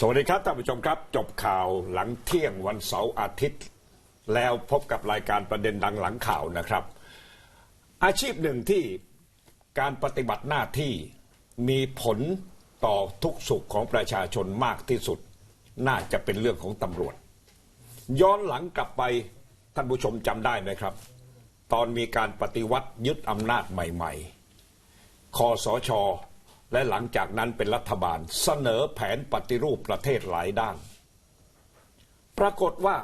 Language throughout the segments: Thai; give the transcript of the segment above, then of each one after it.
สวัสดีครับท่านผู้ชมครับ จบข่าวหลังเที่ยงวันเสาร์อาทิตย์ แล้วพบกับรายการประเด็นดังหลังข่าวนะครับ อาชีพหนึ่งที่การปฏิบัติหน้าที่มีผลต่อทุกสุขของประชาชนมากที่สุด น่าจะเป็นเรื่องของตำรวจ ย้อนหลังกลับไปท่านผู้ชมจำได้ไหมครับ ตอนมีการปฏิวัติยึดอำนาจใหม่ ๆคอสช และหลังจากนั้นเป็นรัฐบาลเสนอแผนปฏิรูปประเทศหลายด้าน ปรากฏว่า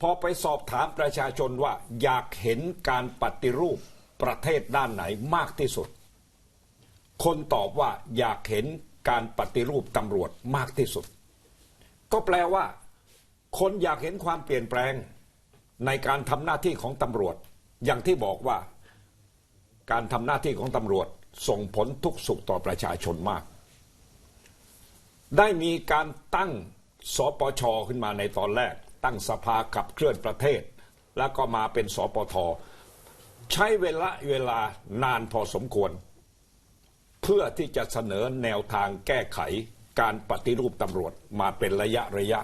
พอไปสอบถามประชาชนว่าอยากเห็นการปฏิรูปประเทศด้านไหนมากที่สุด คนตอบว่าอยากเห็นการปฏิรูปตำรวจมากที่สุด ก็แปลว่า คนอยากเห็นความเปลี่ยนแปลงในการทำหน้าที่ของตำรวจ อย่างที่บอกว่า การทำหน้าที่ของตำรวจ ส่งผลทุกสุขต่อประชาชนมาก ได้มีการตั้งสปชขึ้นมาในตอนแรก ตั้งสภาขับเคลื่อนประเทศ แล้วก็มาเป็นสปทใช้เวลาเวลานานพอสมควร เพื่อที่จะเสนอแนวทางแก้ไขการปฏิรูปตำรวจมาเป็นระยะระยะ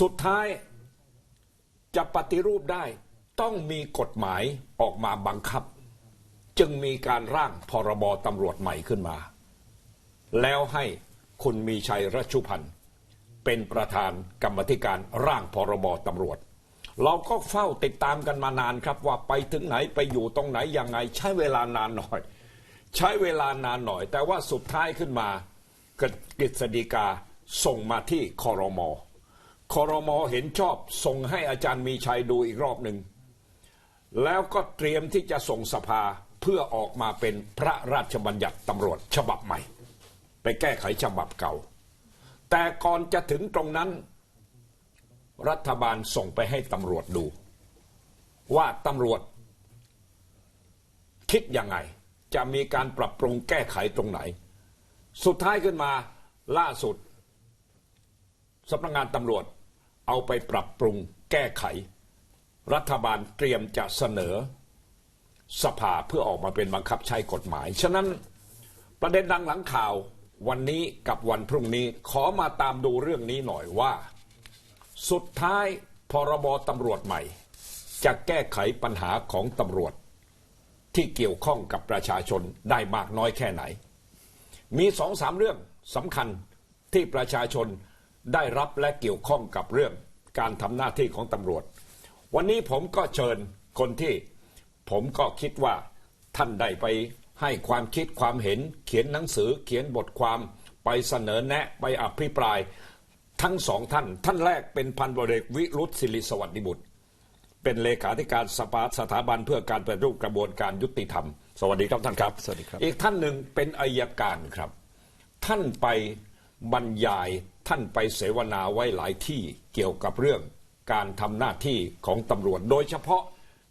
สุดท้ายจะปฏิรูปได้ต้องมีกฎหมายออกมาบังคับ จึงมีการร่างพรบตำรวจใหม่ขึ้นมา แล้วให้คุณมีชัยรัชุพันธ์เป็นประธานกรรมธิการร่างพรบตำรวจ เราก็เฝ้าติดตามกันมานานครับว่าไปถึงไหนไปอยู่ตรงไหนยังไงใช้เวลานานหน่อย ใช้เวลานานหน่อย แต่ว่าสุดท้ายขึ้นมากฤษฎีกาส่งมาที่คอรมอคอรมอเห็นชอบส่งให้อาจารย์มีชัยดูอีกรอบหนึ่งแล้วก็เตรียมที่จะส่งสภา เพื่อออกมาเป็นพระราชบัญญัติตำรวจฉบับใหม่ ไปแก้ไขฉบับเก่า แต่ก่อนจะถึงตรงนั้น รัฐบาลส่งไปให้ตำรวจดู ว่าตำรวจ คิดยังไง จะมีการปรับปรุงแก้ไขตรงไหน สุดท้ายขึ้นมาล่าสุดสำนักงานตำรวจเอาไปปรับปรุงแก้ไข รัฐบาลเตรียมจะเสนอ สภาเพื่อออกมาเป็นบังคับใช้กฎหมาย ฉะนั้นประเด็นดังหลังข่าววันนี้กับวันพรุ่งนี้ขอมาตามดูเรื่องนี้หน่อยว่า สุดท้ายพรบตำรวจใหม่ จะแก้ไขปัญหาของตำรวจ ที่เกี่ยวข้องกับประชาชนได้มากน้อยแค่ไหน มีสองสามเรื่องสำคัญที่ประชาชนได้รับและเกี่ยวข้องกับเรื่อง การทำหน้าที่ของตำรวจ วันนี้ผมก็เชิญคนที่ ผมก็คิดว่าท่านได้ไปให้ความคิดความเห็นเขียนหนังสือเขียนบทความไปเสนอแนะไปอภิปราย ทั้งสองท่าน ท่านแรกเป็นพันบริเอกวิรุธศิริสวัสดิบุตร เป็นเลขาธิการสภาสถาบันเพื่อการปฏิรูปกระบวนการยุติธรรม สวัสดีครับท่านครับ สวัสดีครับ อีกท่านหนึ่งเป็นอายการครับ ท่านไปบรรยายท่านไปเสวนาไว้หลายที่เกี่ยวกับเรื่องการทำหน้าที่ของตำรวจ โดยเฉพาะ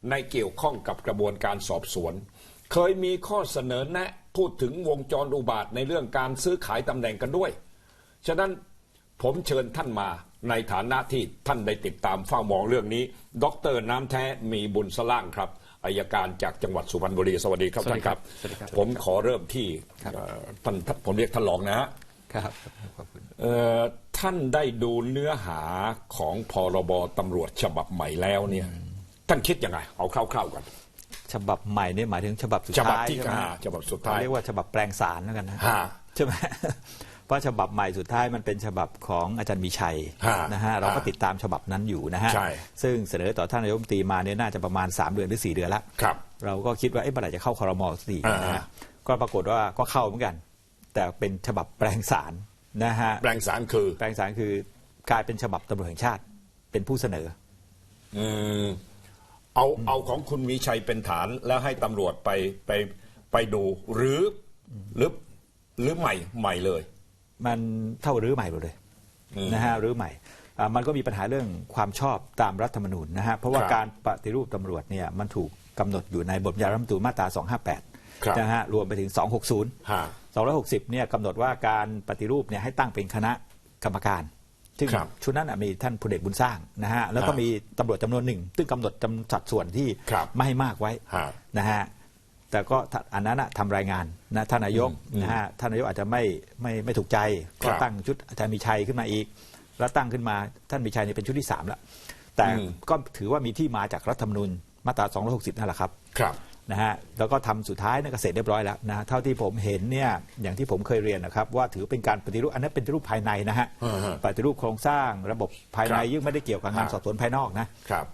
ในเกี่ยวข้องกับกระบวนการสอบสวน เคยมีข้อเสนอแนะพูดถึงวงจรอุบาทในเรื่องการซื้อขายตำแหน่งกันด้วย ฉะนั้นผมเชิญท่านมาในฐานะที่ท่านได้ติดตามเฝ้ามองเรื่องนี้ ดรน้ำแท้มีบุญสล่างครับอายการจากจังหวัดสุพรรณบุรีสวัสดีครับสวัสท่าดีนคครัรับบสวัสดีครับ ผมขอเริ่มที่ครับเอ่อท่านท่านผมเรียกท่านรองนะฮะครับขอบคุณเอ่อท่านได้ดูเนื้อหาของพรบตำรวจฉบับใหม่แล้วเนี่ย ท่านคิดยังไง เอาคร่าวๆก่อนฉบับใหม่เนี่ยหมายถึงฉบับสุดฉบับท้ายที่ใช่ไหมห้าฉบับสุดท้าย เรียกว่าฉบับแปลงสารแล้วกันนะฮะใช่ไหม เพราะฉบับใหม่สุดท้ายมันเป็นฉบับของอาจารย์มีชัยฮะนะฮะเราก็ฮะติดตามฉบับนั้นอยู่นะฮะใช่ ซึ่งเสนอต่อท่านนายกรัฐมนตรีมาเนี่ยน่าจะประมาณ 3 เดือนหรือ 4 เดือนละ ครับ เราก็คิดว่าเอ๊ะเมื่อไหร่จะเข้าคอรมอสักทีนะอ่าฮะ ก็ปรากฏว่าก็เข้าเหมือนกัน แต่เป็นฉบับแปลงสารนะฮะแปลงสารคือแปลงสารคือกลายเป็นฉบับตำรวจแห่งชาติเป็นผู้เสนอ อืม เอาเอาของคุณมีชัยเป็นฐานแล้วให้ตำรวจไปไปไปดูหรือหรือหรือใหม่ใหม่เลย มันเท่ารื้อใหม่หมดเลยนะฮะรื้อใหม่อ่ามันก็มีปัญหาเรื่องความชอบตามรัฐธรรมนูญนะฮะเพราะว่าครับการปฏิรูปตำรวจเนี่ยมันถูกกำหนดอยู่ในบทบัญญัติรัฐธรรมนูญมาตราครับ258นะฮะรวมไปถึง 260ฮะ260เนี่ยกำหนดว่าการปฏิรูปเนี่ยให้ตั้งเป็นคณะกรรมการ ซึ่งครับชุดนั้นน่ะมีท่านพลเอกบุญสร้างนะฮะแล้วก็ฮะมีตำรวจจำนวนหนึ่งซึ่งกำหนดจำสัดส่วนที่ครับไม่ให้มากไว้ฮะนะฮะแต่ก็ถ้าอันนั้นนะทำรายงานนะท่านนายกนะฮะท่านนายกอาจจะไม่ไม่ไม่ถูกใจครัก็บตั้งชุดอาจารย์มีชัยขึ้นมาอีก แล้วตั้งขึ้นมาท่านมีชัยเนี่ยเป็นชุดที่สามแล้วแต่อืม ก็ถือว่ามีที่มาจากรัฐธรรมนูญมาตรา 260 นั่นแหละครับ ครับ นะฮะแล้วก็ทำสุดท้ายเนยก็เสร็จเรียบร้อยแล้วนะเท่าที่ผมเห็นเนี่ยอย่างที่ผมเคยเรียนนะครับ ว่าถือเป็นการปฏิรูปอันนั้นเป็นปฏิรูปภายในนะฮะอ่าฮะปฏิรูปโครงสร้างระบบภายในครับยิ่งไม่ได้เกี่ยวกับงานครับสอบสวนภายนอกนะครับ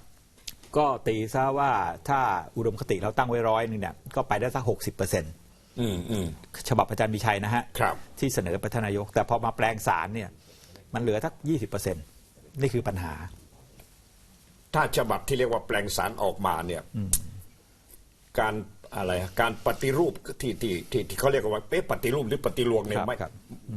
ก็ตีซะว่าถ้าอุดมคติเราตั้งไว้ร้อยหนึงเนี่ยก็ไปได้สักหกสิบเปอร์เซ็นต์อืมอืมฉบับอาจารย์มีชัยนะฮะครับที่เสนอไปท่านนายก แต่พอมาแปลงสารเนี่ย มันเหลือสักยี่สิบเปอร์เซ็นต์นี่คือปัญหา ถ้าฉบับที่เรียกว่าแปลงสารออกมาเนี่ย การอะไรอะการปฏิรูปที่ที่ที่ที่เขาเรียกว่าเป๊ะปฏิรูปหรือปฏิรวงเนี่ยครับไม่ครับ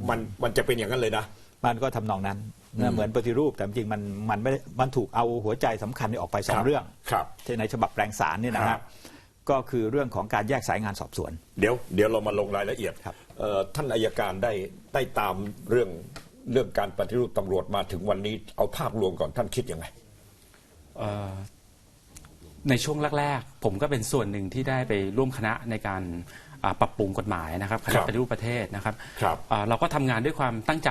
มันมันจะเป็นอย่างนั้นเลยนะ มันก็ทำนองนั้นนะเหมือนปฏิรูปแต่จริงๆมันมันไม่ได้มันถูกเอาหัวใจสำคัญนี่ออกไปสอคงรับเรื่องครับที่ในฉบับแปลงสารเนี่ยนะครัฮะบ ก็คือเรื่องของการแยกสายงานสอบสวน เดี๋ยวเดี๋ยวเรามาลงรายละเอียดครับเอ่อท่านอายการได้ได้ตามเรื่องเรื่องการปฏิรูปตำรวจมาถึงวันนี้เอาภาพรวมก่อนท่านคิดยังไง เอ่อ ในช่วงแรกๆ ผมก็เป็นส่วนหนึ่งที่ได้ไปร่วมคณะในการอ่าปรับปรุงกฎหมายนะครับคครัณะบปฏิรูปประเทศนะครับครับอ่าเราก็ทำงานด้วยความตั้งใจ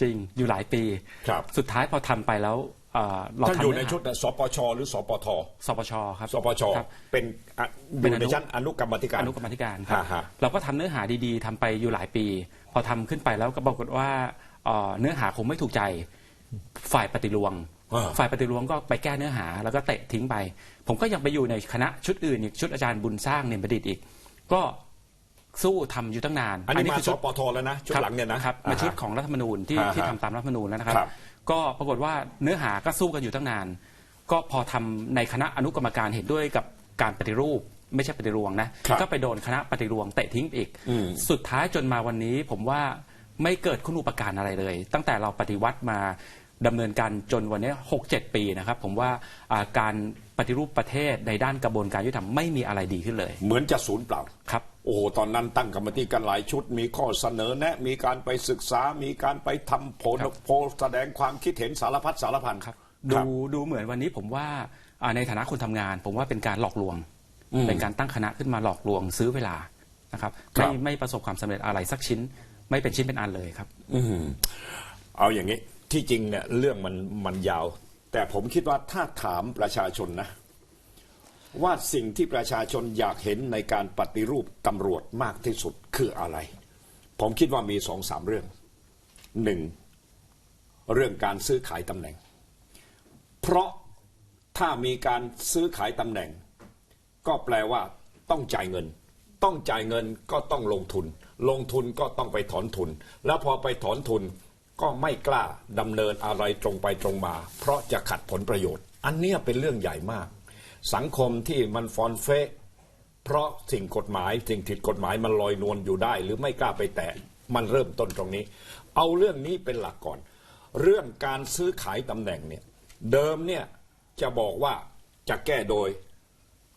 จริงอยู่หลายปี ครับ สุดท้ายพอทำไปแล้วอ่าเราท่านทำอยู่ในเนื้หาชุดสปชหรือสปทสปชครับสปชครับ เป็นอะอเป็นยู่อนุ ในชั้นอนุกรรมาธิการ อนุกรรมาธิการครับ ฮะฮะเราก็ทำเนื้อหาดีๆทำไปอยู่หลายปี พอทำขึ้นไปแล้วก็ปรากฏว่าเอ่อเนื้อหาคงไม่ถูกใจฝ่ายปฏิรวงอ่า ฝ่ายปฏิรวงก็ไปแก้เนื้อหา แล้วก็เตะทิ้งไป ผมก็ยังไปอยู่ในคณะชุดอื่นอีกชุดอาจารย์บุญสร้างเนยประดิษฐ์อีก ก็สู้ทำอยู่ตั้งนาน อันนี้มาคืสชุดปทแล้วนะชุดหลังเนี่ยนะครับมาชุดอ่าฮะของรัฐธรรมนูญที่อ่าฮะที่ทำตามรัฐธรรมนูญแล้วนะครับครับ ก็ปรากฏว่าเนื้อหาก็สู้กันอยู่ตั้งนาน ก็พอทำในคณะอนุกรรมการเห็นด้วยกับการปฏิรูปไม่ใช่ปฏิรวงนะครับก็ไปโดนคณะปฏิรวงเตะทิ้งอีกอืมสุดท้ายจนมาวันนี้ผมว่าไม่เกิดคุณอุปการอะไรเลย ตั้งแต่เราปฏิวัติมา ดำเนินการจนวันนี้หกเจ็ดปีนะครับ ผมว่าอ่าการปฏิรูปประเทศในด้านกระบวนการยุติธรรมไม่มีอะไรดีขึ้นเลย เหมือนจะศูนย์เปล่าครับ โอ้โหตอนนั้นตั้งกรรมธิการหลายชุด มีข้อเสนอแนะ มีการไปศึกษา มีการไปทำโพลครับโพลแสดงความคิดเห็นสารพัดสารพันครับครัดูบดูเหมือนวันนี้ผมว่าอ่าในฐานะคนทำงาน ผมว่าเป็นการหลอกลวงอืมเป็นการตั้งคณะขึ้นมาหลอกลวงซื้อเวลานะครับครัไม่บไม่ประสบความสำเร็จอะไรสักชิ้น ไม่เป็นชิ้นเป็นอันเลยครับ อืมเอาอย่างนี้ ที่จริงเนี่ยเรื่องมันมันยาว แต่ผมคิดว่าถ้าถามประชาชนนะ ว่าสิ่งที่ประชาชนอยากเห็นในการปฏิรูปตำรวจมากที่สุดคืออะไร ผมคิดว่ามีสองสามเรื่องหนึ่งเรื่องการซื้อขายตำแหน่ง เพราะถ้ามีการซื้อขายตำแหน่ง ก็แปลว่าต้องจ่ายเงิน ต้องจ่ายเงินก็ต้องลงทุน ลงทุนก็ต้องไปถอนทุน แล้วพอไปถอนทุน ก็ไม่กล้าดำเนินอะไรตรงไปตรงมา เพราะจะขัดผลประโยชน์ อันเนี้ยเป็นเรื่องใหญ่มาก สังคมที่มันฟอนเฟะเพราะสิ่งกฎหมายสิ่งผิดกฎหมายมันลอยนวลอยู่ได้ หรือไม่กล้าไปแตะมันเริ่มต้นตรงนี้ เอาเรื่องนี้เป็นหลักก่อน เรื่องการซื้อขายตำแหน่งเนี่ยเดิมเนี่ยจะบอกว่าจะแก้โดย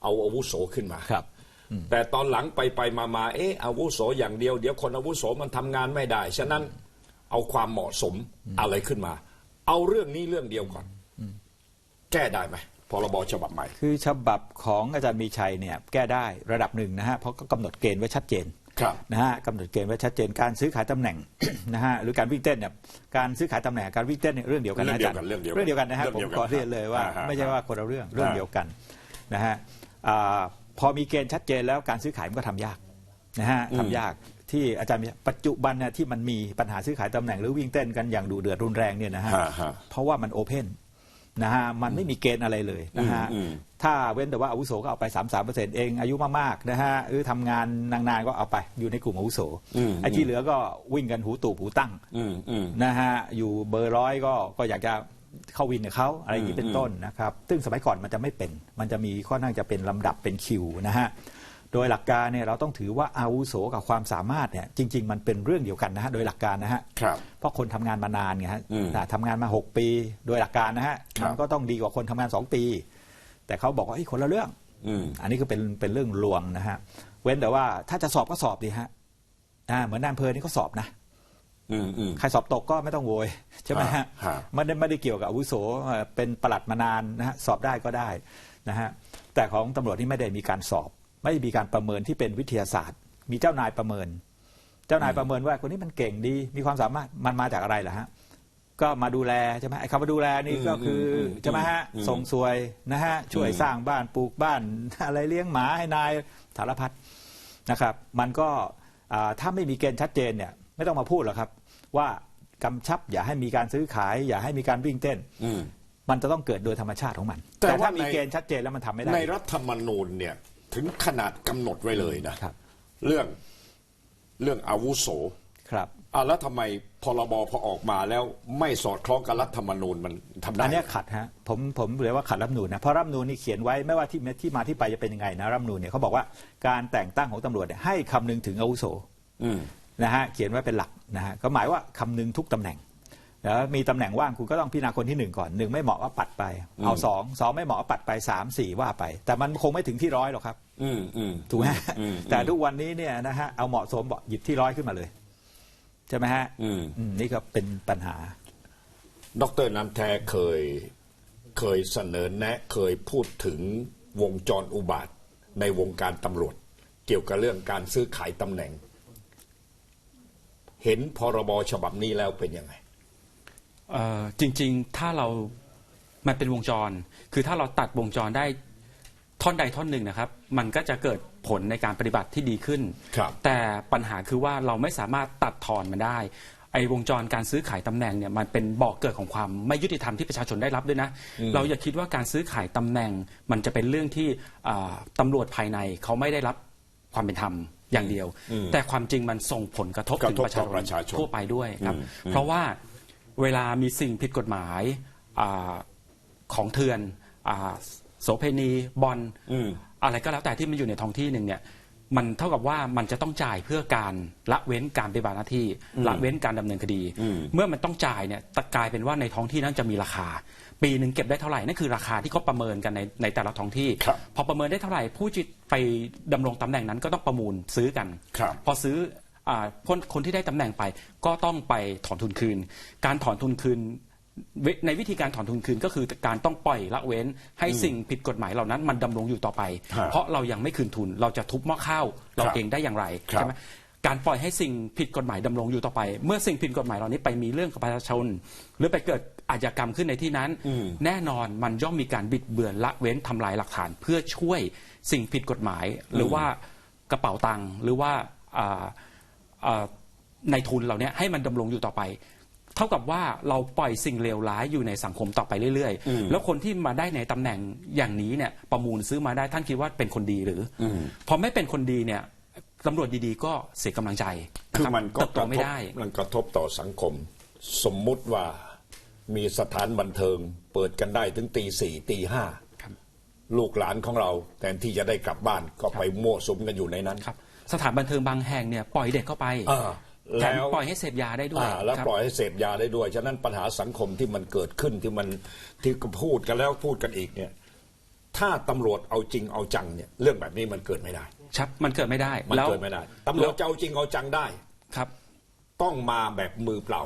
เอาอาวุโสขึ้นมาครับแต่ตอนหลังไปไปมามาเอ๊ะอาวุโสอย่างเดียว เดี๋ยวคนอาวุโสมันทำงานไม่ได้ ฉะนั้น เอาความเหมาะสมอะไรขึ้นมา เอาเรื่องนี้เรื่องเดียวก่อน แก้ได้ไหมพรบฉบับใหม่ คือฉบับของอาจารย์มีชัยเนี่ยแก้ได้ระดับหนึ่งนะฮะเพราะก็กำหนดเกณฑ์ไว้ชัดเจนครับนะฮะกำหนดเกณฑ์ไว้ชัดเจนการซื้อขายตำแหน่ง นะฮะหรือการวิ่งเต้นเนี่ยการซื้อขายตำแหน่งการวิ่งเต้นเนี่ยเรื่องเดียวกันนะอาจารย์เรื่องเดียวกันเรื่องเดียวกันนะฮะเรื่องผมเดียวกันขอเรียนเลยว่า อ่าฮะ ไม่ใช่ว่าคนละเรื่องเรื่องอ่าเดียวกันนะฮะอ่าพอมีเกณฑ์ชัดเจนแล้วการซื้อขายมันก็ทำยากนะฮะทำยาก ที่อาจารย์มีปัจจุบันเนี่ยที่มันมีปัญหาซื้อขายตำแหน่งหรือวิ่งเต้นกันอย่างดุเดือดรุนแรงเนี่ยนะฮะฮะฮะ เพราะว่ามันโอเพนนะฮะมันไม่มีเกณฑ์อะไรเลยนะฮะอืมอืม ถ้าเว้นแต่ว่าอาวุโสก็เอาไป3ามสามเปอร์เซ็นต์เองอายุมากๆนะฮะหรือทำงานนานๆก็เอาไปอยู่ในกลุ่มอาวุโสอืมไอ้ที่เหลือก็วิ่งกันหูตูบหูตั้ง อืมอืม นะฮะอยู่เบอร์ร้อยก็ก็อยากจะเข้าวินกับเขาอะไรอย่างนี้เป็นต้นนะครับ ซึ่งสมัยก่อนมันจะไม่เป็น มันจะมีข้อนั่งจะเป็นลำดับเป็นคิวนะฮะ โดยหลักการเนี่ยเราต้องถือว่าอาวุโสกับความสามารถเนี่ยจริง ๆ มันเป็นเรื่องเดียวกันนะฮะโดยหลักการนะฮะครับเพราะคนทำงานมานานไงฮะอืมอ่าทำงานมา 6 ปี โดยหลักการนะฮะครับมันก็ต้องดีกว่าคนทำงาน 2 ปี แต่เขาบอกว่าไอ้ยคนละเรื่องอืมอันนี้ก็เป็นเป็นเรื่องลวงนะฮะเว้นแต่ว่าถ้าจะสอบก็สอบดีฮะอ่าเหมือนนายอำเภอนี่ก็สอบนะอืมอืมใครสอบตกก็ไม่ต้องโวยใช่ไหมฮะฮะไม่ได้ไม่ได้เกี่ยวกับอาวุโสเอ่อเป็นประหลัดมานานนะฮะสอบได้ก็ได้นะฮะแต่ของตำรวจนี่ไม่ได้มีการสอบ ไม่มีการประเมินที่เป็นวิทยาศาสตร์ มีเจ้านายประเมิน เจ้านายประเมินว่าคนนี้มันเก่งดี มีความสามารถมันมาจากอะไรล่ะฮะก็มาดูแลใช่ไหมไอ้คำว่าดูแลนี่ก็คืออมใช่ไหมฮะอืมส่งสวยนะฮะช่วยอืมสร้างบ้านปลูกบ้าน อะไรเลี้ยงหมาให้นายสารพัดนะครับ มันก็อ่าถ้าไม่มีเกณฑ์ชัดเจนเนี่ยไม่ต้องมาพูดหรอกครับ ว่ากำชับอย่าให้มีการซื้อขาย อย่าให้มีการวิ่งเต้นอืมมันจะต้องเกิดโดยธรรมชาติของมัน แต่แต่ว่าถ้ามีในเกณฑ์ชัดเจนแล้วมันทำไม่ได้ในรัฐธรรมนูญเนี่ย ถึงขนาดกำหนดไว้เลยนะครับ เรื่องเรื่องอาวุโสครับอะแล้วทำไมพรบพอออกมาแล้วไม่สอดคล้องกับรัฐธรรมนูญมันทำได้อันเนี้ยขัดฮะผมผมเรียกว่าขัดรัฐธรรมนูญนะเพราะรัฐธรรมนูญนี่เขียนไว้ไม่ว่าที่ที่มาที่ไปจะเป็นยังไงนะรัฐธรรมนูญเนี่ยเขาบอกว่าการแต่งตั้งของตำรวจเนี่ยให้คำนึงถึงอาวุโส อืม นะฮะเขียนไว้เป็นหลักนะฮะก็หมายว่าคำนึงทุกตำแหน่งแล้วมีตำแหน่งว่างคุณก็ต้องพิจารณาคนที่หนึ่งก่อนหนึ่งไม่เหมาะว่าปัดไป เอาสองสองไม่เหมาะว่าปัดไปสามสี่ว่าไป แต่มันคงไม่ถึงที่ร้อยหรอกครับ อืมอืมถูกไหมอืมแต่ทุกวันนี้เนี่ยนะฮะเอาเหมาะสมบอกหยิบที่ร้อยขึ้นมาเลยใช่ไหมฮะอืมอืมนี่ก็เป็นปัญหา ดรน้ำแท้เคยเคยเสนอแนะ เคยพูดถึงวงจรอุบาทในวงการตำรวจ เกี่ยวกับเรื่องการซื้อขายตำแหน่ง เห็นพรบฉบับนี้แล้วเป็นยังไงเอ่อจริง ๆ ถ้าเรามันเป็นวงจร คือถ้าเราตัดวงจรได้ท่อนใดท่อนหนึ่งนะครับ มันก็จะเกิดผลในการปฏิบัติที่ดีขึ้น ครับ แต่ปัญหาคือว่าเราไม่สามารถตัดทอนมันได้ ไอ้วงจรการซื้อขายตำแหน่งเนี่ยมันเป็นบ่อกเกิดของความไม่ยุติธรรมที่ประชาชนได้รับด้วยนะ เราอย่าคิดว่าการซื้อขายตำแหน่ง มันจะเป็นเรื่องที่อ่าตำรวจภายในเขาไม่ได้รับความเป็นธรรมอย่างเดียว แต่ความจริงมันส่งผลกระทบกระถึงทบประชาต่อประชาชนทั่วไปด้วยครับอืมอืมเพราะว่าเวลามีสิ่งผิดกฎหมายอาของเถื่อนอาโสเพณีบอล อืม อะไรก็แล้วแต่ที่มันอยู่ในท้องที่หนึ่งเนี่ยมันเท่ากับว่ามันจะต้องจ่ายเพื่อการละเว้นการปฏิบัติหน้าที่ละเว้นการดำเนินคดีอืมเมื่อมันต้องจ่ายเนี่ยตะกลายเป็นว่าในท้องที่นั้นจะมีราคา ปีหนึ่งเก็บได้เท่าไหร่นั่นคือราคาที่เขาประเมินกันในในแต่ละท้องที่ครับพอประเมินได้เท่าไหร่ผู้ที่ไปดำรงตำแหน่งนั้นก็ต้องประมูลซื้อกันครับพอซื้ออาคนคนที่ได้ตำแหน่งไปก็ต้องไปถอนทุนคืน การถอนทุนคืนเว ในวิธีการถอนทุนคืนก็คือการต้องปล่อยละเว้น ให้สิ่งผิดกฎหมายเหล่านั้นมันดำรงอยู่ต่อไป ฮะเพราะเรายังไม่คืนทุนเราจะทุบหม้อข้าวเราครับเองได้อย่างไรครับ ใช่ไหมการปล่อยให้สิ่งผิดกฎหมายดำรงอยู่ต่อไป เมื่อสิ่งผิดกฎหมายเหล่านี้ไปมีเรื่องกับประชาชน หรือไปเกิดอาชญากรรมขึ้นในที่นั้นอืมแน่นอนมันย่อมมีการบิดเบือนละเว้นทำลายหลักฐาน เพื่อช่วยสิ่งผิดกฎหมาย หรือว่ากระเป๋าตังค์หรือว่าอ่าอ่าในทุนเหล่านี้ให้มันดำรงอยู่ต่อไป เท่ากับว่าเราปล่อยสิ่งเลวร้ายอยู่ในสังคมต่อไปเรื่อยอืมๆแล้วคนที่มาได้ในตำแหน่งอย่างนี้เนี่ยประมูลซื้อมาได้ท่านคิดว่าเป็นคนดีหรืออมพอไม่เป็นคนดีเนี่ยตำรวจดีๆ ก็เสียกำลังใจคือรับมันก็เติบกโตระไม่ทบได้มันกระทบต่อสังคม สมมุติว่ามีสถานบันเทิง เปิดกันได้ถึงตีสี่ตีห้าครับลูกหลานของเราแทนที่จะได้กลับบ้านก็ไปมั่วสุมกันอยู่ในนั้นครับ สถานบันเทิงบางแห่งเนี่ยปล่อยเด็กเข้าไปอ่า แถมแล้วปล่อยให้เสพยาได้ด้วยอ่าแล้วครับปล่อยให้เสพยาได้ด้วย ฉะนั้นปัญหาสังคมที่มันเกิดขึ้นที่มันที่ก็พูดกันแล้วพูดกันอีกเนี่ย ถ้าตำรวจเอาจริงเอาจังเนี่ยเรื่องแบบนี้มันเกิดไม่ได้ครับมันเกิดไม่ได้มันแล้วเกิดไม่ได้ตำรวจจะเอาจริงเอาจังได้ครับ ต้องมาแบบมือเปล่า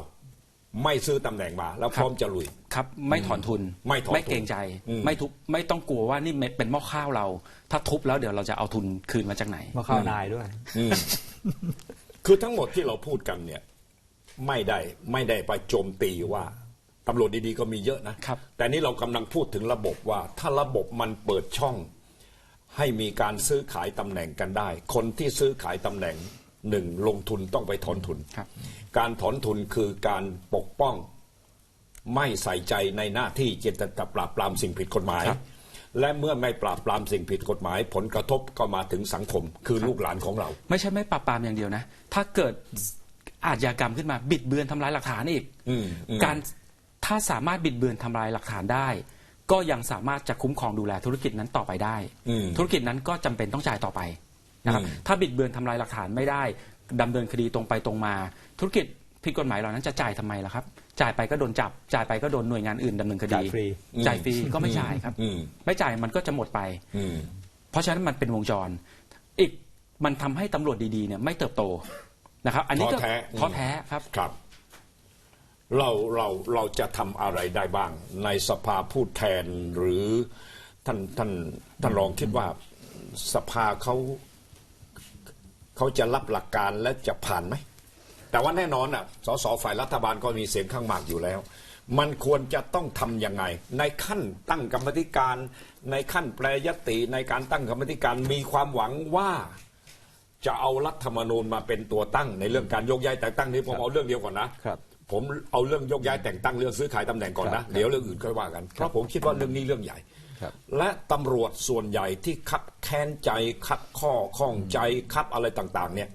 ไม่ซื้อตำแหน่งมา แล้วพร้อมจะลุยครับ ไม่ถอนทุนไม่ถอนทุนไม่เกรงใจอืมไม่ทุบไม่ต้องกลัวว่านี่เป็นหม้อข้าวเรา ถ้าทุบแล้วเดี๋ยวเราจะเอาทุนคืนมาจากไหนมาเข้านายด้วย คือทั้งหมดที่เราพูดกันเนี่ยไม่ได้ไม่ได้ไปโจมตีว่าตำรวจดีๆก็มีเยอะนะครับแต่นี่เรากำลังพูดถึงระบบว่า ถ้าระบบมันเปิดช่อง ให้มีการซื้อขายตำแหน่งกันได้ คนที่ซื้อขายตำแหน่งหนึ่งลงทุนต้องไปถอนทุนครับการถอนทุนคือการปกป้องไม่ใส่ใจในหน้าที่เจตจะปราบปรามสิ่งผิดกฎหมายครับ และเมื่อไม่ปราบปรามสิ่งผิดกฎหมาย ผลกระทบก็มาถึงสังคม คือลูกหลานของเรา ไม่ใช่ไม่ปราบปรามอย่างเดียวนะ ถ้าเกิดอาชญากรรมขึ้นมาบิดเบือนทำลายหลักฐานอีกอืมอืมการถ้าสามารถบิดเบือนทำลายหลักฐานได้ ก็ยังสามารถจะคุ้มครองดูแลธุรกิจนั้นต่อไปได้อืมธุรกิจนั้นก็จำเป็นต้องจ่ายต่อไปนะครับอืมถ้าบิดเบือนทำลายหลักฐานไม่ได้ดำเนินคดีตรงไปตรงมา ธุรกิจผิดกฎหมายเหล่านั้นจะจ่ายทำไมล่ะครับ จ่ายไปก็โดนจับ จ่ายไปก็โดนหน่วยงานอื่นดำเนินคดีจ่ายฟรี จ่ายฟรีก็ไม่จ่ายครับ อืมไม่จ่ายมันก็จะหมดไป อืม เพราะฉะนั้นมันเป็นวงจร อีกมันทำให้ตำรวจดีๆเนี่ยไม่เติบโตนะครับ อันนี้ก็ท้อแท้ ท้อแท้ครับ ครับ เราเราเราจะทำอะไรได้บ้าง ในสภาผู้แทนหรือท่านท่านท่านรองคิดว่าสภาเขาเขาจะรับหลักการและจะผ่านไหม แต่ว่าแน่นอนอะสสฝ่ายรัฐบาลก็มีเสียงข้างมากอยู่แล้ว มันควรจะต้องทำยังไง ในขั้นตั้งกรรมธิการ ในขั้นแปรยติในการตั้งกรรมธิการมีความหวังว่าจะเอารัฐธรรมนูญมาเป็นตัวตั้งในเรื่องการโยกย้ายแต่งตั้งนี้ผมเอาเรื่องเดียวก่อนนะครับ ผมเอาเรื่องยกย้ายแต่งตั้งเรื่องซื้อขายตำแหน่งก่อนครันะบเดี๋ยวเรื่องอื่นค่อยว่ากัน เพราะผมคิดว่าเรื่องนี้เรื่องใหญ่ ครับ และตำรวจส่วนใหญ่ที่คับแค้นใจคัดข้อข้องใจคับอะไรต่าง ๆ เนี่ย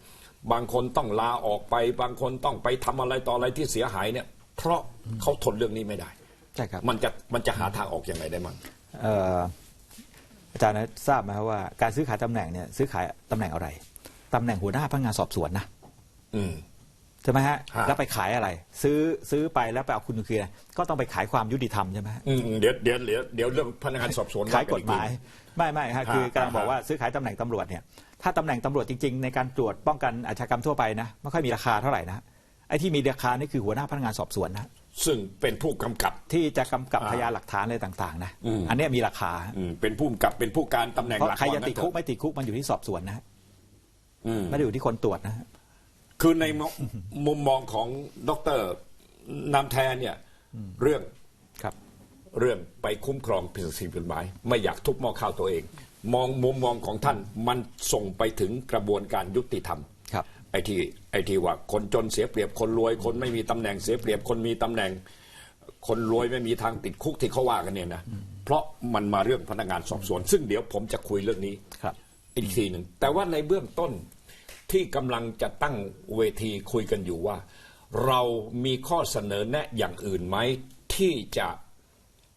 บางคนต้องลาออกไป บางคนต้องไปทำอะไรต่ออะไรที่เสียหายเนี่ย เพราะเขาทนเรื่องนี้ไม่ได้ใช่ครับมันจะมันจะหาทางออกยังไงได้มั่งเอ่ออาจารย์นะทราบไหมครับว่าการซื้อขายตำแหน่งเนี่ยซื้อขายตำแหน่งอะไรตำแหน่งหัวหน้าพนักงานสอบสวนนะอืมใช่ไหมฮะฮะแล้วไปขายอะไร ซื้อซื้อไปแล้วไปเอาคุณคืออะไรก็ต้องไปขายความยุติธรรมใช่ไหมฮะอืมเดี๋ยวเดี๋ยวเดี๋ยวเดี๋ยวเรื่องพนักงานสอบสวนขายว่กนฎอีหมายทีไม่ไม่ฮะคือกำลังฮะบอกว่าซื้อขายตำแหน่งตำรวจเนี่ย ถ้าตำแหน่งตำรวจจริง ๆ ในการตรวจป้องกันอาชญากรรมทั่วไปนะไม่ค่อยมีราคาเท่าไหร่นะไอ้ที่มีราคานี่คือหัวหน้าพนักงานสอบสวนนะซึ่งเป็นผู้กำกับ ที่จะกำกับอ่าพยานหลักฐานอะไรต่างๆนะอืม อันเนี้ยมีราคาอืมเป็นผู้กำกับเป็นผู้การตำแหน่งเพราะหลักใครจะว่างั้นติดคุกเถอไม่ติดคุกมันอยู่ที่สอบสวนนะฮะอืม ไม่ได้อยู่ที่คนตรวจนะฮะคือในมุมุมมองของดรนำแทนเนี่ย เรื่องครับ เรื่องไปคุ้มครองผิดสิ่งผิดหมาย ไม่อยากทุบหม้อข้าวตัวเอง มองมุมมองของท่านมันส่งไปถึงกระบวนการยุติธรรมครับไอ้ที่ไอ้ที่ว่าคนจนเสียเปรียบคนรวย คนไม่มีตำแหน่งเสียเปรียบคนมีตำแหน่ง คนรวยไม่มีทางติดคุกที่เขาว่ากันเนี่ยนะเพราะมันมาเรื่องพนักงานสอบสวน ซึ่งเดี๋ยวผมจะคุยเรื่องนี้ครับอีกทีหนึ่งแต่ว่าในเบื้องต้นที่กำลังจะตั้งเวทีคุยกันอยู่ว่า เรามีข้อเสนอแนะอย่างอื่นไหมที่จะ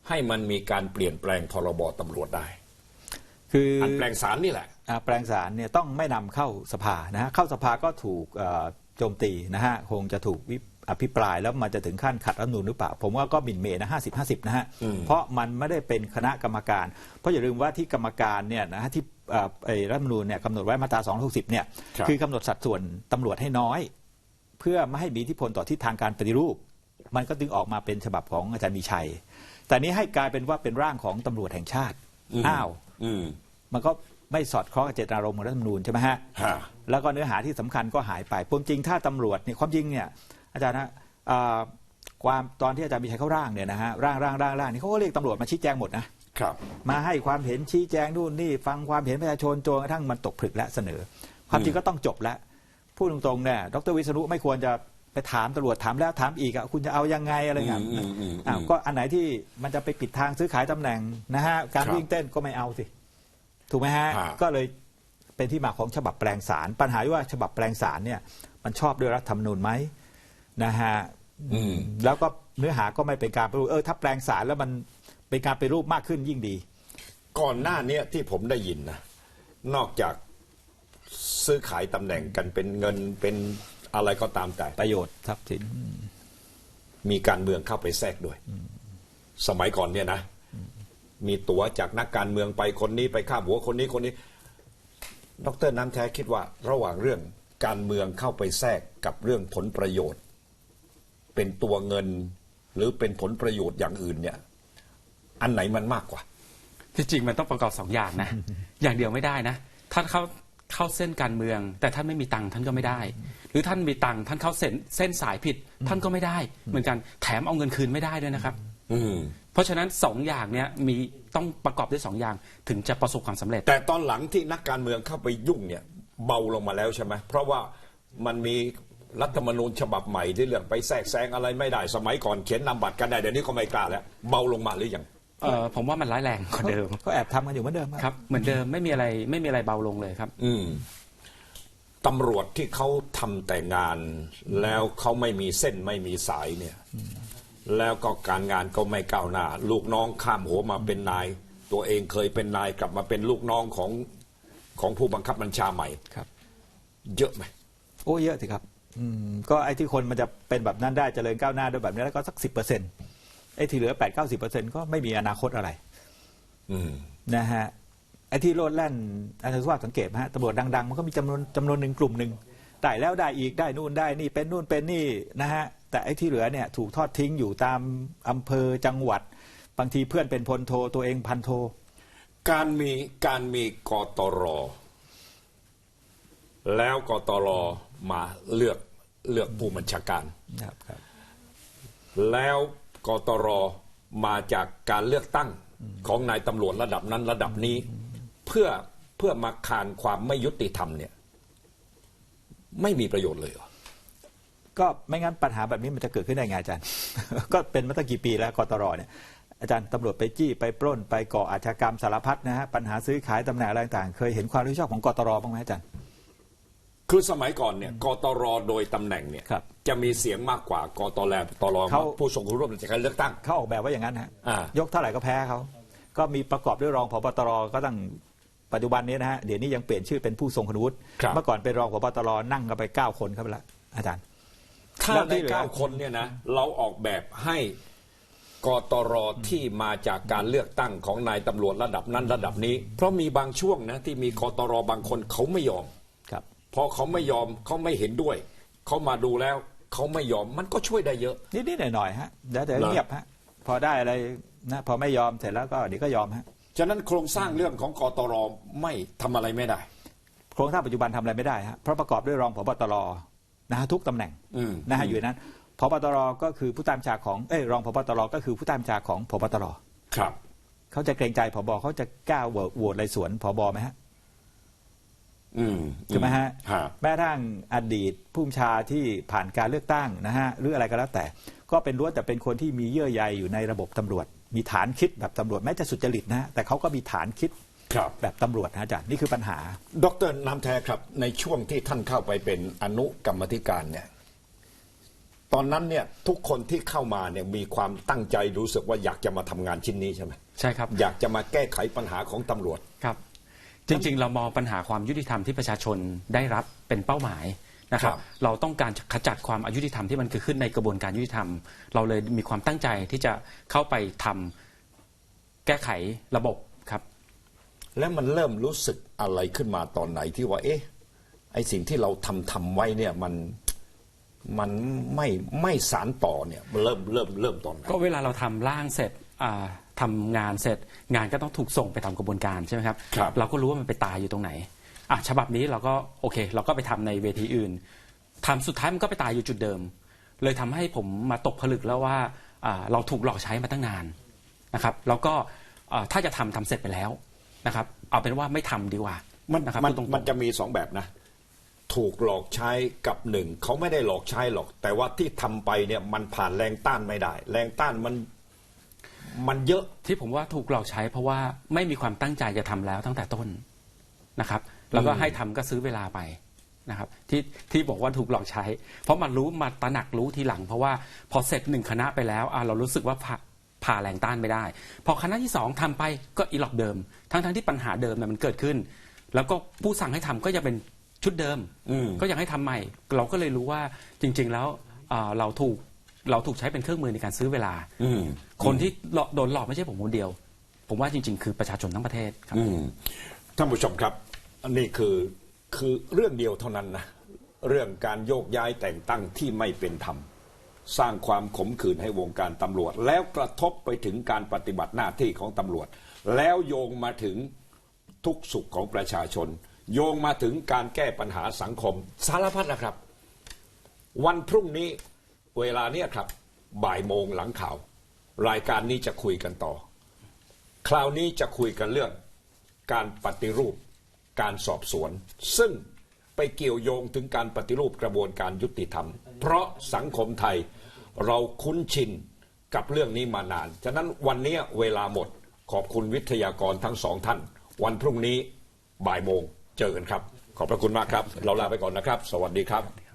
ให้มันมีการเปลี่ยนแปลงพรบตำรวจได้ คืออันแปลงสารนี่แหละอ่าแปลงสารเนี่ยต้องไม่นำเข้าสภานะฮะเข้าสภาก็ถูกเอ่อโจมตีนะฮะคงจะถูกวิอภิปรายแล้วมันจะถึงขั้นขัดรัฐธรรมนูญหรือเปล่า ผมว่าก็หมิ่นเหมนะห้าสิบห้าสิบนะฮะเพราะมันไม่ได้เป็นคณะกรรมการ เพราะอย่าลืมว่าที่กรรมการเนี่ยนะฮะที่เอ่อไอ้รัฐธรรมนูญเนี่ยกำหนดไว้มาตรา260เนี่ยครับคือกำหนดสัดส่วนตำรวจให้น้อย เพื่อไม่ให้มีอิทธิพลต่อทิศทางการปฏิรูป มันก็จึงออกมาเป็นฉบับของอาจารย์มีชัย แต่นี้ให้กลายเป็นว่าเป็นร่างของตำรวจแห่งชาติอ้าว อืม มันก็ไม่สอดคล้องกับเจตนารมณ์ของรัฐธรรมนูญใช่ไหมฮะ ฮะ แล้วก็เนื้อหาที่สำคัญก็หายไปความจริงถ้าตำรวจเนี่ยความจริงเนี่ยอาจารย์นะอ่าความตอนที่อาจารย์มีชัยเขาร่างเนี่ยนะฮะร่างร่างร่างร่างนี่เขาก็เรียกตำรวจมาชี้แจงหมดนะครับ มาให้ความเห็นชี้แจงนู่นนี่ฟังความเห็นประชาชนจนกระทั่งมันตกผลึกและเสนอ ความจริงก็ต้องจบแล้วพูดตรงๆเนี่ยดรวิษณุไม่ควรจะ ไปถามตำรวจถามแล้วถามอีกอะคุณจะเอายังไงอะไรเงี้ยอืมอืมอืม อ้าวก็อันไหนที่มันจะไปปิดทางซื้อขายตำแหน่งนะฮะการครับวิ่งเต้นก็ไม่เอาสิ ถูกไหมฮะฮะก็เลยเป็นที่มาของฉบับแปลงสาร ปัญหาที่ว่าฉบับแปลงสารเนี่ย มันชอบด้วยรัฐธรรมนูญไหมนะฮะ อืม แล้วก็เนื้อหาก็ไม่เป็นการไปรูปเออถ้าแปลงสารแล้วมันเป็นการไปรูปมากขึ้นยิ่งดี ก่อนหน้าเนี้ยที่ผมได้ยินนะนอกจากซื้อขายตำแหน่งกันเป็นเงินเป็น อะไรก็ตามแต่ ประโยชน์ทรัพย์สินมีการเมืองเข้าไปแทรกด้วย สมัยก่อนเนี่ยนะ มีตั๋วจากนักการเมืองไปคนนี้ไปข้ามหัวคนนี้คนนี้ ดรน้ำแท้คิดว่า ระหว่างเรื่องการเมืองเข้าไปแทรกกับเรื่องผลประโยชน์ เป็นตัวเงิน หรือเป็นผลประโยชน์อย่างอื่นเนี่ย อันไหนมันมากกว่า ที่จริงมันต้องประกอบสองอย่างนะ อย่างเดียวไม่ได้นะท่านเข้า เข้าเส้นการเมือง แต่ท่านไม่มีตังค์ท่านก็ไม่ได้ หรือท่านมีตังค์ท่านเข้าเส้นเส้นสายผิด ท่านก็ไม่ได้ เหมือนกันแถมเอาเงินคืนไม่ได้ด้วยนะครับอืมเพราะฉะนั้นสองอย่างเนี้ยมีต้องประกอบด้วยสองอย่างถึงจะประสบความสำเร็จ แต่ตอนหลังที่นักการเมืองเข้าไปยุ่งเนี่ยเบาลงมาแล้วใช่ไหมเพราะว่ามันมีรัฐธรรมนูญฉบับใหม่ที่เรื่องไปแทรกแซงอะไรไม่ได้สมัยก่อนเขียนนำบัตรกันได้เดี๋ยวนี้ก็ไม่กล้าแล้วเบาลงมาหรือยัง เอ่อผมว่ามันร้ายแรงกว่าเดิม ก็แอบทำกันอยู่เหมือนเดิมครับ เหมือนเดิมไม่มีอะไรไม่มีอะไรเบาลงเลยครับ อืมตำรวจที่เขาทำแต่งาน แล้วเขาไม่มีเส้นไม่มีสายเนี่ย แล้วก็การงานก็ไม่ก้าวหน้า ลูกน้องข้ามหัวมาเป็นนาย ตัวเองเคยเป็นนายกลับมาเป็นลูกน้องของของผู้บังคับบัญชาใหม่ ครับ เยอะไหมโอ้เยอะสิครับ อืมก็ไอ้ที่คนมันจะเป็นแบบนั้นได้เจริญก้าวหน้าด้วยแบบนี้แล้วก็สักสิบเปอร์เซ็นต์ ไอ้ที่เหลือแปดเก้าสิบเปอร์เซ็นต์ก็ไม่มีอนาคตอะไรอืมนะฮะไอ้ที่โลดแล่นอาจารย์สุภาพสังเกตไหมฮะตำรวจดังๆ มันก็มีจำนวนจำนวนหนึ่งกลุ่มหนึ่งได้แล้วได้อีกได้นู่นได้นี่เป็นนู่นเป็นนี่นะฮะแต่ไอ้ที่เหลือเนี่ยถูกทอดทิ้งอยู่ตามอำเภอจังหวัด บางทีเพื่อนเป็นพลโทตัวเองพันโท การมีการมีกตร แล้วกตรมาเลือกเลือกผู้บัญชาการครับครับแล้ว กตรมาจากการเลือกตั้งของนายตำรวจระดับนั้นระดับนี้ เพื่อเพื่อมาคานความไม่ยุติธรรมเนี่ย ไม่มีประโยชน์เลยเหรอก็ไม่งั้นปัญหาแบบนี้มันจะเกิดขึ้นได้ไงอาจารย์ ก็เป็นมาตั้งกี่ปีแล้วกตรเนี่ยอาจารย์ตำรวจไปจี้ไปปล้นไปก่ออาชญากรรมสารพัดนะฮะปัญหาซื้อขายตำแหน่งอะไรต่างๆ เคยเห็นความรับผิดชอบของกตรบ้างไหมอาจารย์ คือสมัยก่อนเนี่ยกตรโดยตำแหน่งเนี่ยครับ จะมีเสียงมากกว่ากตรตรเขา ผู้ทรงคุณร่วมในการเลือกตั้ง เขาออกแบบว่าอย่างนั้นฮะอ่ายกเท่าไหร่ก็แพ้เขา ก็มีประกอบด้วยรองผบตรก็ตั้งปัจจุบันนี้นะฮะเดี๋ยวนี้ยังเปลี่ยนชื่อเป็นผู้ทรงคุณวุฒิครับ เมื่อก่อนเป็นรองผบตรนั่งกันไปเก้าคนครับไปละอาจารย์ ถ้าแล้วในที่เหลือ เก้าคนเนี่ยนะเราออกแบบให้กตรที่มาจากการเลือกตั้งของนายตำรวจระดับนั้นระดับนี้ เพราะมีบางช่วงนะที่มีกตรบางคนเขาไม่ยอม ครับ พอเขาไม่ยอมเขาไม่เห็นด้วย เขามาดูแล้ว เขาไม่ยอมมันก็ช่วยได้เยอะ นิดๆหน่อยๆฮะแล้วแต่เหรอเงียบฮะพอได้อะไรนะพอไม่ยอมเสร็จแล้วก็เดี๋ยวก็ยอมฮะฉะนั้นโครงสร้างเรื่องของกตรไม่ทำอะไรไม่ได้ โครงสร้างปัจจุบันทำอะไรไม่ได้ฮะเพราะประกอบด้วยรองผบตรนะฮะทุกตำแหน่งอืมนะฮะอยู่ในนั้นพบตรก็คือผู้ตามชาของเอ้ยรองพบตรก็คือผู้ตามชาของพบตรครับเขาจะเกรงใจผบเขาจะกล้าโหวตโหวตอะไรสวนผบไหมฮะอืม ใช่ไหมฮะฮะแม้กระทั่งอดีตผู้บัญชาที่ผ่านการเลือกตั้งนะฮะหรืออะไรก็แล้วแต่ ก็เป็นล้วนแต่เป็นคนที่มีเยื่อใยอยู่ในระบบตำรวจ มีฐานคิดแบบตำรวจแม้จะสุจริตนะฮะแต่เขาก็มีฐานคิดครับแบบตำรวจนะอาจารย์นี่คือปัญหา ดรน้ำแท้ครับ ในช่วงที่ท่านเข้าไปเป็นอนุกรรมธิการเนี่ยตอนนั้นเนี่ยทุกคนที่เข้ามาเนี่ยมีความตั้งใจรู้สึกว่าอยากจะมาทำงานชิ้นนี้ใช่ไหมใช่ครับ อยากจะมาแก้ไขปัญหาของตำรวจครับ จริงๆ เรามองปัญหาความยุติธรรมที่ประชาชนได้รับเป็นเป้าหมายนะครับ ครับเราต้องการขจัดความอายุติธรรมที่มันเกิดขึ้นในกระบวนการยุติธรรม เราเลยมีความตั้งใจที่จะเข้าไปทำแก้ไขระบบครับ แล้วมันเริ่มรู้สึกอะไรขึ้นมาตอนไหนที่ว่า เอ๊ะ ไอสิ่งที่เราทำทำไว้เนี่ยมันมันไม่ไม่สารต่อเนี่ยมันเริ่มเริ่มเริ่มตอนไหน ก็เวลาเราทำร่างเสร็จอ่า ทำงานเสร็จงานก็ต้องถูกส่งไปตามกระบวนการใช่ไหมครับครับเราก็รู้ว่ามันไปตายอยู่ตรงไหนอะฉบับนี้เราก็โอเค เราก็ไปทำในเวทีอื่นทำสุดท้ายมันก็ไปตายอยู่จุดเดิม เลยทำให้ผมมาตกผลึกแล้วว่าอ่าเราถูกหลอกใช้มาตั้งนานนะครับ แล้วก็อ่าถ้าจะทำทำเสร็จไปแล้วนะครับ เอาเป็นว่าไม่ทำดีกว่ามันนะครับมันพูดตรงๆมันจะมีสองแบบนะ ถูกหลอกใช้กับหนึ่งเขาไม่ได้หลอกใช้หรอก แต่ว่าที่ทำไปเนี่ยมันผ่านแรงต้านไม่ได้ แรงต้านมัน มันเยอะ ที่ผมว่าถูกหลอกใช้เพราะว่าไม่มีความตั้งใจจะทำแล้วตั้งแต่ต้นนะครับ แล้วก็ให้ทำก็ซื้อเวลาไปนะครับ ที่ที่บอกว่าถูกหลอกใช้ เพราะมันรู้มาตระหนักรู้ทีหลัง เพราะว่าพอเสร็จหนึ่งคณะไปแล้วอะเรารู้สึกว่าผ่าผ่าแรงต้านไม่ได้ พอคณะที่สองทำไปก็อีหลอกเดิม ทั้งทั้งที่ปัญหาเดิมเนี่ยมันเกิดขึ้น แล้วก็ผู้สั่งให้ทำก็ยังเป็นชุดเดิม อืม ก็ยังให้ทำใหม่ เราก็เลยรู้ว่าจริง ๆ แล้วอ่าเราถูก เราถูกใช้เป็นเครื่องมือในการซื้อเวลา อืม คนที่หลอกโดนหลอกไม่ใช่ผมคนเดียว ผมว่าจริง ๆ คือประชาชนทั้งประเทศครับ อืมท่านผู้ชมครับอันนี้คือคือเรื่องเดียวเท่านั้นนะเรื่องการโยกย้ายแต่งตั้งที่ไม่เป็นธรรม สร้างความขมขื่นให้วงการตำรวจ แล้วกระทบไปถึงการปฏิบัติหน้าที่ของตำรวจ แล้วโยงมาถึงทุกสุขของประชาชน โยงมาถึงการแก้ปัญหาสังคม สารพัดนะครับ วันพรุ่งนี้ เวลาเนี้ยครับ บ่ายโมงหลังข่าว รายการนี้จะคุยกันต่อ คราวนี้จะคุยกันเรื่อง การปฏิรูป การสอบสวน ซึ่งไปเกี่ยวโยงถึงการปฏิรูปกระบวนการยุติธรรม เพราะสังคมไทยเราคุ้นชินกับเรื่องนี้มานาน ฉะนั้นวันนี้เวลาหมดขอบคุณวิทยากรทั้งสองท่าน วันพรุ่งนี้บ่ายโมงเจอกันครับ ขอบพระคุณมากครับ เราลาไปก่อนนะครับ สวัสดีครับ